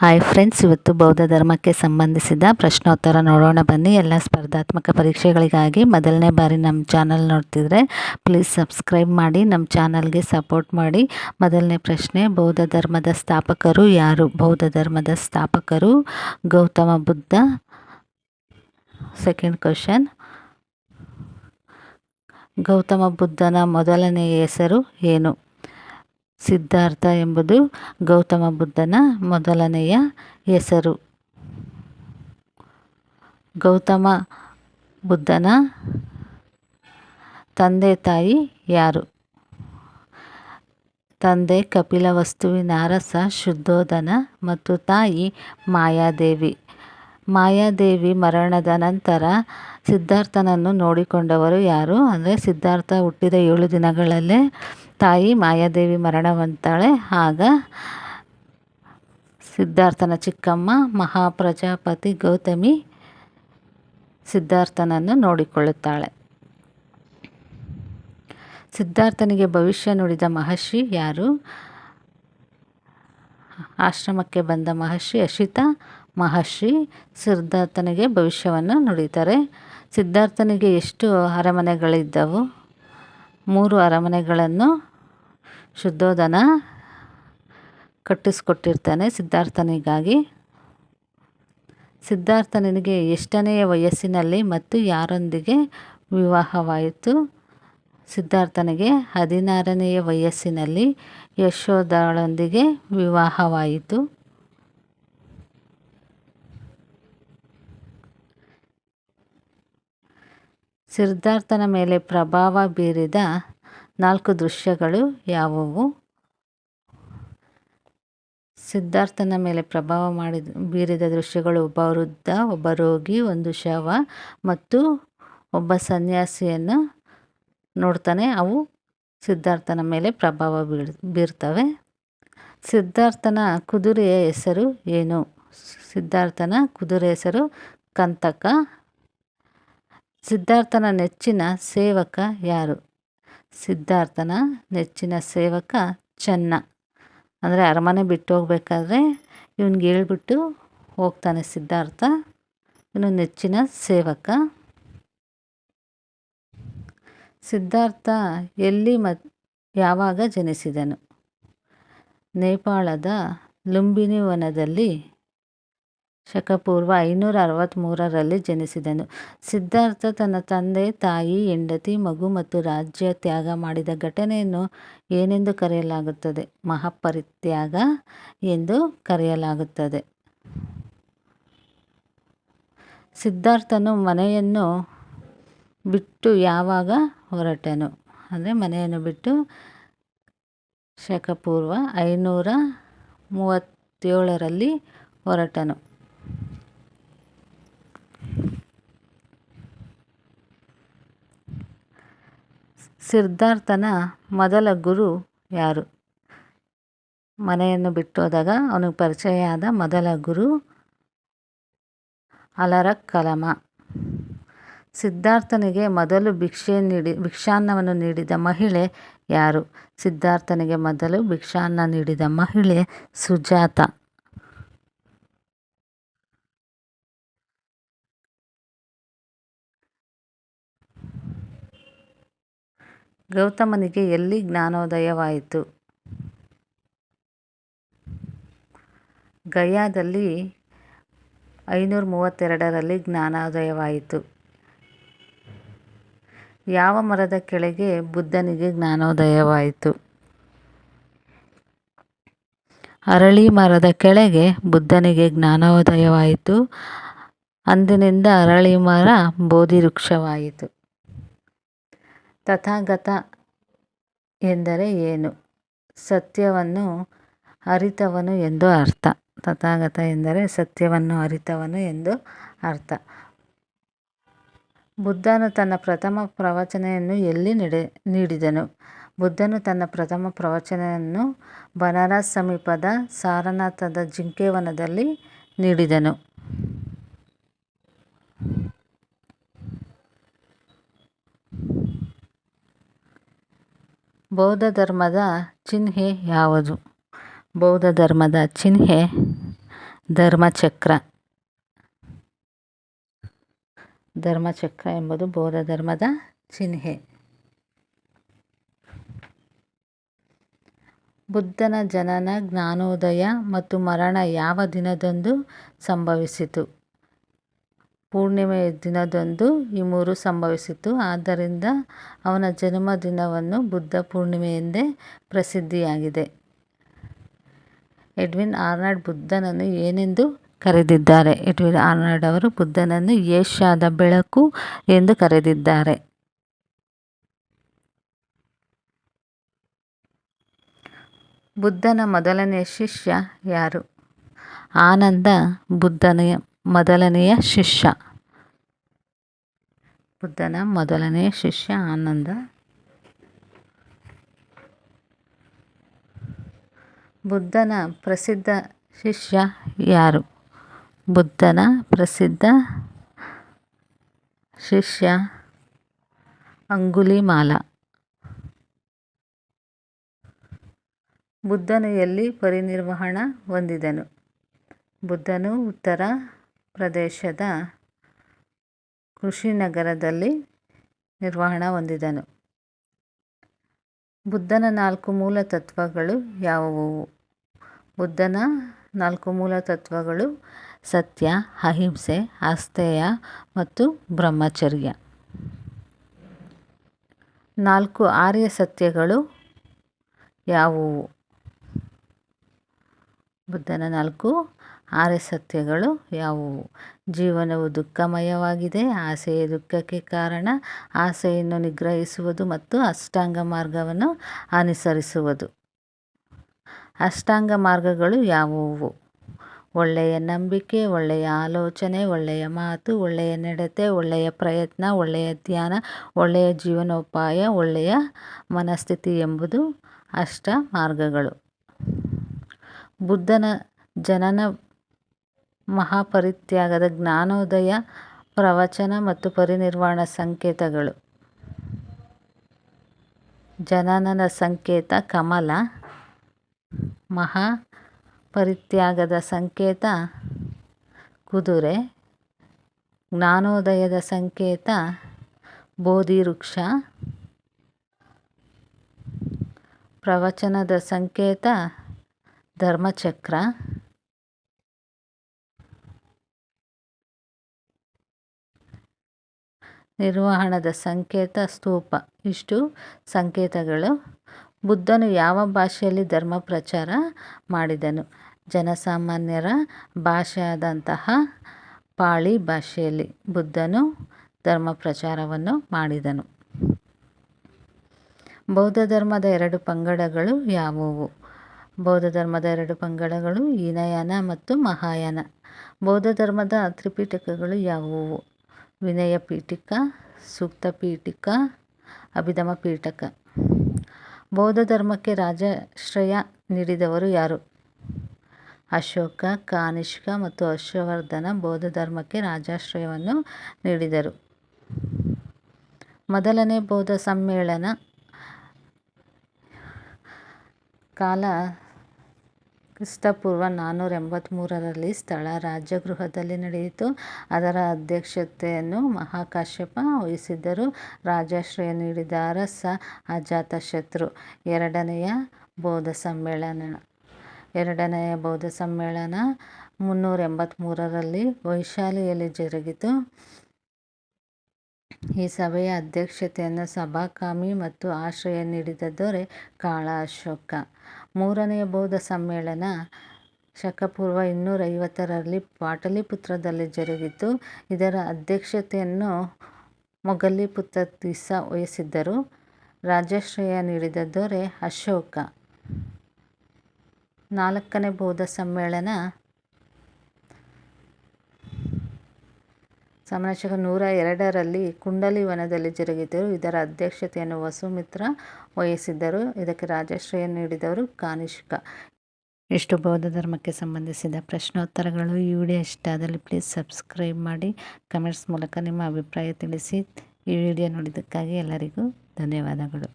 Hi friends ಇವತ್ತು ಬೌದ್ಧ ಧರ್ಮಕ್ಕೆ ಸಂಬಂಧಿಸಿದ ಪ್ರಶ್ನೋತ್ತರ ನೋಡೋಣ ಬನ್ನಿ. ಎಲ್ಲ ಸ್ಪರ್ಧಾತ್ಮಕ ಪರೀಕ್ಷೆಗಳಿಗಾಗಿ ಮೊದಲನೇ ಬಾರಿ ನಮ್ಮ ಚಾನಲ್ ನೋಡ್ತಿದ್ರೆ ಪ್ಲೀಸ್ ಸಬ್ಸ್ಕ್ರೈಬ್ ಮಾಡಿ, ನಮ್ಮ ಚಾನಲ್ಗೆ ಸಪೋರ್ಟ್ ಮಾಡಿ. ಮೊದಲನೇ ಪ್ರಶ್ನೆ, ಬೌದ್ಧ ಧರ್ಮದ ಸ್ಥಾಪಕರು ಯಾರು? ಬೌದ್ಧ ಧರ್ಮದ ಸ್ಥಾಪಕರು ಗೌತಮ ಬುದ್ಧ. ಸೆಕೆಂಡ್ ಕ್ವಶನ್ ಗೌತಮ ಬುದ್ಧನ ಮೊದಲನೆಯ ಹೆಸರು ಏನು? ಸಿದ್ಧಾರ್ಥ ಎಂಬುದು ಗೌತಮ ಬುದ್ಧನ ಮೊದಲನೆಯ ಹೆಸರು. ಗೌತಮ ಬುದ್ಧನ ತಂದೆ ತಾಯಿ ಯಾರು? ತಂದೆ ಕಪಿಲವಸ್ತುವಿನ ಅರಸ ಶುದ್ಧೋಧನ ಮತ್ತು ತಾಯಿ ಮಾಯಾದೇವಿ. ಮಾಯಾದೇವಿ ಮರಣದ ನಂತರ ಸಿದ್ಧಾರ್ಥನನ್ನು ನೋಡಿಕೊಂಡವರು ಯಾರು? ಅಂದರೆ ಸಿದ್ಧಾರ್ಥ ಹುಟ್ಟಿದ ಏಳು ದಿನಗಳಲ್ಲೇ ತಾಯಿ ಮಾಯಾದೇವಿ ಮರಣವಂತಾಳೆ. ಆಗ ಸಿದ್ಧಾರ್ಥನ ಚಿಕ್ಕಮ್ಮ, ಮಹಾಪ್ರಜಾಪತಿ ಗೌತಮಿ ಸಿದ್ಧಾರ್ಥನನ್ನು ನೋಡಿಕೊಳ್ಳುತ್ತಾಳೆ. ಸಿದ್ಧಾರ್ಥನಿಗೆ ಭವಿಷ್ಯ ನುಡಿದ ಮಹರ್ಷಿ ಯಾರು? ಆಶ್ರಮಕ್ಕೆ ಬಂದ ಮಹರ್ಷಿ ಅಶಿತ, ಮಹರ್ಷಿ ಸಿದ್ಧಾರ್ಥನಿಗೆ ಭವಿಷ್ಯವನ್ನು ನುಡಿತಾರೆ. ಸಿದ್ಧಾರ್ಥನಿಗೆ ಎಷ್ಟು ಅರಮನೆಗಳಿದ್ದವು, ಮೂರು ಅರಮನೆಗಳನ್ನು ಶುದ್ಧೋಧನ ಕಟ್ಟಿಸಿಕೊಟ್ಟಿರ್ತಾನೆ ಸಿದ್ಧಾರ್ಥನಿಗಾಗಿ. ಸಿದ್ಧಾರ್ಥನಿಗೆ ಎಷ್ಟನೆಯ ವಯಸ್ಸಿನಲ್ಲಿ ಮತ್ತು ಯಾರೊಂದಿಗೆ ವಿವಾಹವಾಯಿತು? ಸಿದ್ಧಾರ್ಥನಿಗೆ ಹದಿನಾರನೆಯ ವಯಸ್ಸಿನಲ್ಲಿ ಯಶೋಧಳೊಂದಿಗೆ ವಿವಾಹವಾಯಿತು. ಸಿದ್ಧಾರ್ಥನ ಮೇಲೆ ಪ್ರಭಾವ ಬೀರಿದ ನಾಲ್ಕು ದೃಶ್ಯಗಳು ಯಾವುವು? ಸಿದ್ಧಾರ್ಥನ ಮೇಲೆ ಪ್ರಭಾವ ಮಾಡಿದ, ಬೀರಿದ ದೃಶ್ಯಗಳು ಒಬ್ಬ ವೃದ್ಧ, ಒಬ್ಬ ರೋಗಿ, ಒಂದು ಶವ ಮತ್ತು ಒಬ್ಬ ಸನ್ಯಾಸಿಯನ್ನು ನೋಡ್ತಾನೆ, ಅವು ಸಿದ್ಧಾರ್ಥನ ಮೇಲೆ ಪ್ರಭಾವ ಬೀಳ್, ಬೀರ್ತವೆ. ಸಿದ್ಧಾರ್ಥನ ಕುದುರೆಯ ಹೆಸರು ಏನು? ಸಿದ್ಧಾರ್ಥನ ಕುದುರೆ ಹೆಸರು ಕಂತಕ. ಸಿದ್ಧಾರ್ಥನ ನೆಚ್ಚಿನ ಸೇವಕ ಯಾರು? ಸಿದ್ಧಾರ್ಥನ ನೆಚ್ಚಿನ ಸೇವಕ ಚೆನ್ನ. ಅಂದರೆ ಅರಮನೆ ಬಿಟ್ಟು ಹೋಗ್ಬೇಕಾದ್ರೆ ಇವನಿಗೆ ಹೇಳ್ಬಿಟ್ಟು ಹೋಗ್ತಾನೆ ಸಿದ್ಧಾರ್ಥ. ಇವನು ನೆಚ್ಚಿನ ಸೇವಕ. ಸಿದ್ಧಾರ್ಥ ಎಲ್ಲಿ ಮ ಯಾವಾಗ ಜನಿಸಿದನು? ನೇಪಾಳದ ಲುಂಬಿನಿ ವನದಲ್ಲಿ ಶಕಪೂರ್ವ ಐನೂರ ಅರವತ್ತ್ಮೂರರಲ್ಲಿ ಜನಿಸಿದನು. ಸಿದ್ಧಾರ್ಥ ತನ್ನ ತಂದೆ, ತಾಯಿ, ಹೆಂಡತಿ, ಮಗು ಮತ್ತು ರಾಜ್ಯ ತ್ಯಾಗ ಮಾಡಿದ ಘಟನೆಯನ್ನು ಏನೆಂದು ಕರೆಯಲಾಗುತ್ತದೆ? ಮಹಾಪರಿತ್ಯಾಗ ಎಂದು ಕರೆಯಲಾಗುತ್ತದೆ. ಸಿದ್ಧಾರ್ಥನು ಮನೆಯನ್ನು ಬಿಟ್ಟು ಯಾವಾಗ ಹೊರಟನು? ಅಂದರೆ ಮನೆಯನ್ನು ಬಿಟ್ಟು ಶಕಪೂರ್ವ ಐನೂರ ಮೂವತ್ತೇಳರಲ್ಲಿ ಹೊರಟನು. ಸಿದ್ಧಾರ್ಥನ ಮೊದಲ ಗುರು ಯಾರು? ಮನೆಯನ್ನು ಬಿಟ್ಟೋದಾಗ ಅವನಿಗೆ ಪರಿಚಯ ಆದ ಮೊದಲ ಗುರು ಅಲರ ಕಲಮ ಸಿದ್ಧಾರ್ಥನಿಗೆ ಮೊದಲು ಭಿಕ್ಷೆ ನೀಡಿ, ಭಿಕ್ಷಾನ್ನವನ್ನು ನೀಡಿದ ಮಹಿಳೆ ಯಾರು? ಸಿದ್ಧಾರ್ಥನಿಗೆ ಮೊದಲು ಭಿಕ್ಷಾನ್ನ ನೀಡಿದ ಮಹಿಳೆ ಸುಜಾತ. ಗೌತಮನಿಗೆ ಎಲ್ಲಿ ಜ್ಞಾನೋದಯವಾಯಿತು? ಗಯಾದಲ್ಲಿ ಐನೂರ ಮೂವತ್ತೆರಡರಲ್ಲಿ ಜ್ಞಾನೋದಯವಾಯಿತು. ಯಾವ ಮರದ ಕೆಳಗೆ ಬುದ್ಧನಿಗೆ ಜ್ಞಾನೋದಯವಾಯಿತು? ಅರಳಿ ಮರದ ಕೆಳಗೆ ಬುದ್ಧನಿಗೆ ಜ್ಞಾನೋದಯವಾಯಿತು. ಅಂದಿನಿಂದ ಅರಳಿ ಮರ ಬೋಧಿ ವೃಕ್ಷವಾಯಿತು ತಥಾಗತ ಎಂದರೆ ಏನು? ಸತ್ಯವನ್ನು ಅರಿತವನು ಎಂದು ಅರ್ಥ. ತಥಾಗತ ಎಂದರೆ ಸತ್ಯವನ್ನು ಅರಿತವನು ಎಂದು ಅರ್ಥ. ಬುದ್ಧನು ತನ್ನ ಪ್ರಥಮ ಪ್ರವಚನೆಯನ್ನು ಎಲ್ಲಿ ನಡೆ, ನೀಡಿದನು? ಬುದ್ಧನು ತನ್ನ ಪ್ರಥಮ ಪ್ರವಚನೆಯನ್ನು ಬನಾರಸ್ ಸಮೀಪದ ಸಾರನಾಥದ ಜಿಂಕೆವನದಲ್ಲಿ ನೀಡಿದನು. ಬೌದ್ಧ ಧರ್ಮದ ಚಿಹ್ನೆ ಯಾವುದು? ಬೌದ್ಧ ಧರ್ಮದ ಚಿಹ್ನೆ ಧರ್ಮಚಕ್ರ. ಧರ್ಮಚಕ್ರ ಎಂಬುದು ಬೌದ್ಧ ಧರ್ಮದ ಚಿಹ್ನೆ. ಬುದ್ಧನ ಜನನ, ಜ್ಞಾನೋದಯ ಮತ್ತು ಮರಣ ಯಾವ ದಿನದಂದು ಸಂಭವಿಸಿತು? ಪೂರ್ಣಿಮೆಯ ದಿನದಂದು ಈ ಮೂರು ಸಂಭವಿಸಿತು. ಆದ್ದರಿಂದ ಅವನ ಜನ್ಮ ದಿನವನ್ನು ಬುದ್ಧ ಪೂರ್ಣಿಮೆ ಎಂದೇ ಪ್ರಸಿದ್ಧಿಯಾಗಿದೆ. ಎಡ್ವಿನ್ ಆರ್ನಾಡ್ ಬುದ್ಧನನ್ನು ಏನೆಂದು ಕರೆದಿದ್ದಾರೆ. ಎಡ್ವಿನ್ ಆರ್ನಾಡ್ ಅವರು ಬುದ್ಧನನ್ನು ಏಷ್ಯಾದ ಬೆಳಕು ಎಂದು ಕರೆದಿದ್ದಾರೆ. ಬುದ್ಧನ ಮೊದಲನೆಯ ಶಿಷ್ಯ ಯಾರು? ಆನಂದ ಬುದ್ಧನ ಮೊದಲನೆಯ ಶಿಷ್ಯ. ಬುದ್ಧನ ಮೊದಲನೆಯ ಶಿಷ್ಯ ಆನಂದ. ಬುದ್ಧನ ಪ್ರಸಿದ್ಧ ಶಿಷ್ಯ ಯಾರು? ಬುದ್ಧನ ಪ್ರಸಿದ್ಧ ಶಿಷ್ಯ ಅಂಗುಲಿಮಾಲ. ಬುದ್ಧನು ಎಲ್ಲಿ ಪರಿನಿರ್ವಹಣ ಹೊಂದಿದನು? ಬುದ್ಧನು ಉತ್ತರ ಪ್ರದೇಶದ ಕೃಷಿನಗರದಲ್ಲಿ ನಿರ್ವಹಣ ಹೊಂದಿದನು. ಬುದ್ಧನ ನಾಲ್ಕು ಮೂಲ ತತ್ವಗಳು ಯಾವುವು? ಬುದ್ಧನ ನಾಲ್ಕು ಮೂಲ ತತ್ವಗಳು ಸತ್ಯ, ಅಹಿಂಸೆ ಅಸ್ತೇಯ ಮತ್ತು ಬ್ರಹ್ಮಚರ್ಯ. ನಾಲ್ಕು ಆರ್ಯ ಸತ್ಯಗಳು ಯಾವುವು? ಬುದ್ಧನ ನಾಲ್ಕು ಆರ್ಯ ಸತ್ಯಗಳು ಯಾವುವು? ಜೀವನವು ದುಃಖಮಯವಾಗಿದೆ, ಆಸೆಯೇ ದುಃಖಕ್ಕೆ ಕಾರಣ, ಆಸೆಯನ್ನು ನಿಗ್ರಹಿಸುವುದು ಮತ್ತು ಅಷ್ಟಾಂಗ ಮಾರ್ಗವನ್ನು ಅನುಸರಿಸುವುದು. ಅಷ್ಟಾಂಗ ಮಾರ್ಗಗಳು ಯಾವುವು? ಒಳ್ಳೆಯ ನಂಬಿಕೆ, ಒಳ್ಳೆಯ ಆಲೋಚನೆ, ಒಳ್ಳೆಯ ಮಾತು, ಒಳ್ಳೆಯ ನಡತೆ, ಒಳ್ಳೆಯ ಪ್ರಯತ್ನ, ಒಳ್ಳೆಯ ಧ್ಯಾನ, ಒಳ್ಳೆಯ ಜೀವನೋಪಾಯ, ಒಳ್ಳೆಯ ಮನಸ್ಥಿತಿ ಎಂಬುದು ಅಷ್ಟ ಮಾರ್ಗಗಳು. ಬುದ್ಧನ ಜನನ ಮಹಾಪರಿತ್ಯಾಗದ ಜ್ಞಾನೋದಯ, ಪ್ರವಚನ ಮತ್ತು ಪರಿನಿರ್ವಾಣ ಸಂಕೇತಗಳು. ಜನನದ ಸಂಕೇತ ಕಮಲ, ಮಹಾ ಪರಿತ್ಯಾಗದ ಸಂಕೇತ ಕುದುರೆ, ಜ್ಞಾನೋದಯದ ಸಂಕೇತ ಬೋಧಿ ವೃಕ್ಷ ಪ್ರವಚನದ ಸಂಕೇತ ಧರ್ಮಚಕ್ರ, ನಿರ್ವಹಣದ ಸಂಕೇತ ಸ್ತೂಪ. ಇಷ್ಟು ಸಂಕೇತಗಳು. ಬುದ್ಧನು ಯಾವ ಭಾಷೆಯಲ್ಲಿ ಧರ್ಮ ಪ್ರಚಾರ ಮಾಡಿದನು? ಜನಸಾಮಾನ್ಯರ ಭಾಷೆಯಾದಂತಹ ಪಾಳಿ ಭಾಷೆಯಲ್ಲಿ ಬುದ್ಧನು ಧರ್ಮ ಪ್ರಚಾರವನ್ನು ಮಾಡಿದನು. ಬೌದ್ಧ ಧರ್ಮದ ಎರಡು ಪಂಗಡಗಳು ಯಾವುವು? ಬೌದ್ಧ ಧರ್ಮದ ಎರಡು ಪಂಗಡಗಳು ಹೀನಯಾನ ಮತ್ತು ಮಹಾಯಾನ. ಬೌದ್ಧ ಧರ್ಮದ ತ್ರಿಪಿಟಕಗಳು ಯಾವುವು? ವಿನಯ ಪೀಠಿಕ ಸೂಕ್ತ ಪೀಠಿಕ ಅಭಿಧಮ ಪೀಠಕ ಬೌದ್ಧ ಧರ್ಮಕ್ಕೆ ರಾಜಾಶ್ರಯ ನೀಡಿದವರು ಯಾರು? ಅಶೋಕ, ಕಾನಿಷ್ಕ ಮತ್ತು ಹರ್ಷವರ್ಧನ ಬೌದ್ಧ ಧರ್ಮಕ್ಕೆ ರಾಜಾಶ್ರಯವನ್ನು ನೀಡಿದರು. ಮೊದಲನೇ ಬೌದ್ಧ ಸಮ್ಮೇಳನ ಕಾಲ ಕ್ರಿಸ್ತಪೂರ್ವ ನಾನ್ನೂರ ಎಂಬತ್ತ್ಮೂರರಲ್ಲಿ ಸ್ಥಳ ರಾಜಗೃಹದಲ್ಲಿ ನಡೆಯಿತು. ಅದರ ಅಧ್ಯಕ್ಷತೆಯನ್ನು ಮಹಾಕಾಶ್ಯಪ ವಹಿಸಿದ್ದರು. ರಾಜಾಶ್ರಯ ನೀಡಿದ ಅರಸ ಅಜಾತಶತ್ರು. ಎರಡನೆಯ ಬೌದ್ಧ ಸಮ್ಮೇಳನ ಎರಡನೆಯ ಬೌದ್ಧ ಸಮ್ಮೇಳನ ಮುನ್ನೂರ ಎಂಬತ್ತ್ಮೂರರಲ್ಲಿ ವೈಶಾಲಿಯಲ್ಲಿ ಜರುಗಿತು. ಈ ಸಭೆಯ ಅಧ್ಯಕ್ಷತೆಯನ್ನು ಸಭಾಕಾಮಿ ಮತ್ತು ಆಶ್ರಯ ನೀಡಿದ ದೊರೆ ಕಾಳ ಅಶೋಕ ಮೂರನೆಯ ಬೌದ್ಧ ಸಮ್ಮೇಳನ ಶಕಪೂರ್ವ ಇನ್ನೂರ ಐವತ್ತರಲ್ಲಿ ಪಾಟಲಿಪುತ್ರದಲ್ಲಿ ಜರುಗಿತು. ಇದರ ಅಧ್ಯಕ್ಷತೆಯನ್ನು ಮೊಗಲಿಪುತ್ರ ತಿಸ ವಹಿಸಿದ್ದರು. ರಾಜಾಶ್ರಯ ನೀಡಿದ ದೊರೆ ಅಶೋಕ. ನಾಲ್ಕನೇ ಬೌದ್ಧ ಸಮ್ಮೇಳನ ಸಾಮ್ರಾಜ್ಯಕ ನೂರ ಎರಡರಲ್ಲಿ ಕುಂಡಲಿ ವನದಲ್ಲಿ ಜರುಗಿದ್ದರು. ಇದರ ಅಧ್ಯಕ್ಷತೆಯನ್ನು ವಸುಮಿತ್ರ ವಹಿಸಿದ್ದರು. ಇದಕ್ಕೆ ರಾಜಾಶ್ರಯ ನೀಡಿದವರು ಕಾನಿಷ್ಕ. ಇಷ್ಟು ಬೌದ್ಧ ಧರ್ಮಕ್ಕೆ ಸಂಬಂಧಿಸಿದ ಪ್ರಶ್ನೋತ್ತರಗಳು. ಈ ವಿಡಿಯೋ ಇಷ್ಟ ಆದಲ್ಲಿ ಪ್ಲೀಸ್ ಸಬ್ಸ್ಕ್ರೈಬ್ ಮಾಡಿ ಕಮೆಂಟ್ಸ್ ಮೂಲಕ ನಿಮ್ಮ ಅಭಿಪ್ರಾಯ ತಿಳಿಸಿ. ಈ ವಿಡಿಯೋ ನೋಡಿದ್ದಕ್ಕಾಗಿ ಎಲ್ಲರಿಗೂ ಧನ್ಯವಾದಗಳು.